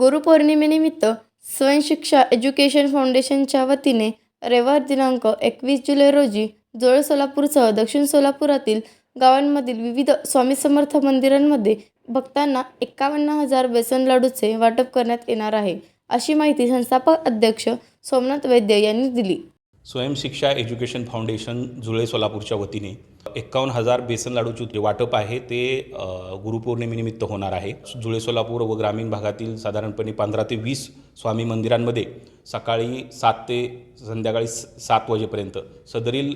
गुरुपौर्णिमेनिमित्त स्वयंशिक्षा education फाउंडेशनच्या वतीने रविवार दिनांक एकवीस जुलै रोजी जोळ सोलापूरसह दक्षिण सोलापुरातील गावांमधील विविध स्वामी समर्थ मंदिरांमध्ये भक्तांना एकावन्न हजार बेसन लाडूचे वाटप करण्यात येणार आहे अशी माहिती संस्थापक अध्यक्ष सोमनाथ वैद्य यांनी दिली. स्वयंशिक्षा एज्युकेशन फाउंडेशन जुळे सोलापूरच्या वतीने एक्कावन्न हजार बेसन लाडूचे जे वाटप आहे ते गुरुपौर्णिमेनिमित्त होणार आहे. जुळे सोलापूर व ग्रामीण भागातील साधारणपणे पंधरा ते वीस स्वामी मंदिरांमध्ये सकाळी सात ते संध्याकाळी सात वाजेपर्यंत सदरील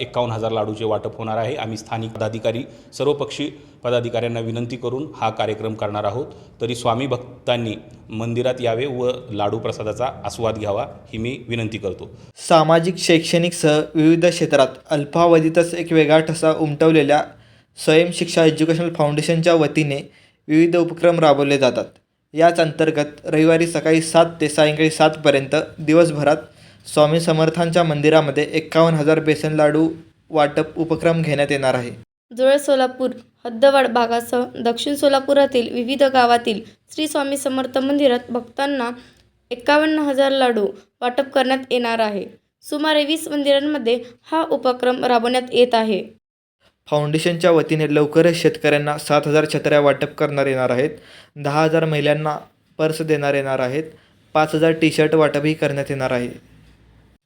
एक्कावन्न हजार लाडूचे वाटप होणार आहे. आम्ही स्थानिक पदाधिकारी सर्वपक्षी पदाधिकाऱ्यांना विनंती करून हा कार्यक्रम करणार आहोत. तरी स्वामी भक्तांनी मंदिरात यावे व लाडू प्रसादाचा आस्वाद घ्यावा ही मी विनंती करतो. सामाजिक शैक्षणिकसह विविध क्षेत्रात अल्पावधीतच एक वेगळा ठसा उमटवलेल्या स्वयंशिक्षा एज्युकेशनल फाउंडेशनच्या वतीने विविध उपक्रम राबवले जातात. याच अंतर्गत रविवारी सकाळी सात ते सायंकाळी सातपर्यंत दिवसभरात स्वामी समर्थांच्या मंदिरामध्ये एक्कावन्न हजार बेसन लाडू वाटप उपक्रम घेण्यात येणार आहे. जुळे सोलापूर हद्दवाड भागासह दक्षिण सोलापुरातील विविध गावातील श्री स्वामी समर्थ मंदिरात भक्तांना एकावन्न हजार लाडू वाटप करण्यात येणार आहे. सुमारे वीस मंदिरांमध्ये हा उपक्रम राबवण्यात येत आहे. फाउंडेशनच्या वतीने लवकरच शेतकऱ्यांना सात हजार छत्र्या वाटप करणार येणार आहेत. दहा हजार महिलांना पर्स देणार येणार आहेत. पाच हजार टी शर्ट वाटपही करण्यात येणार आहे.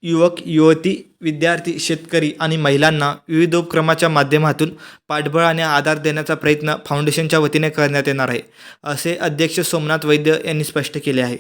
युवक युवती विद्यार्थी शेतकरी आणि महिलांना विविध उपक्रमाच्या माध्यमातून पाठबळ आणि आधार देण्याचा प्रयत्न फाउंडेशनच्या वतीने करण्यात येणार आहे असे अध्यक्ष सोमनाथ वैद्य यांनी स्पष्ट केले आहे.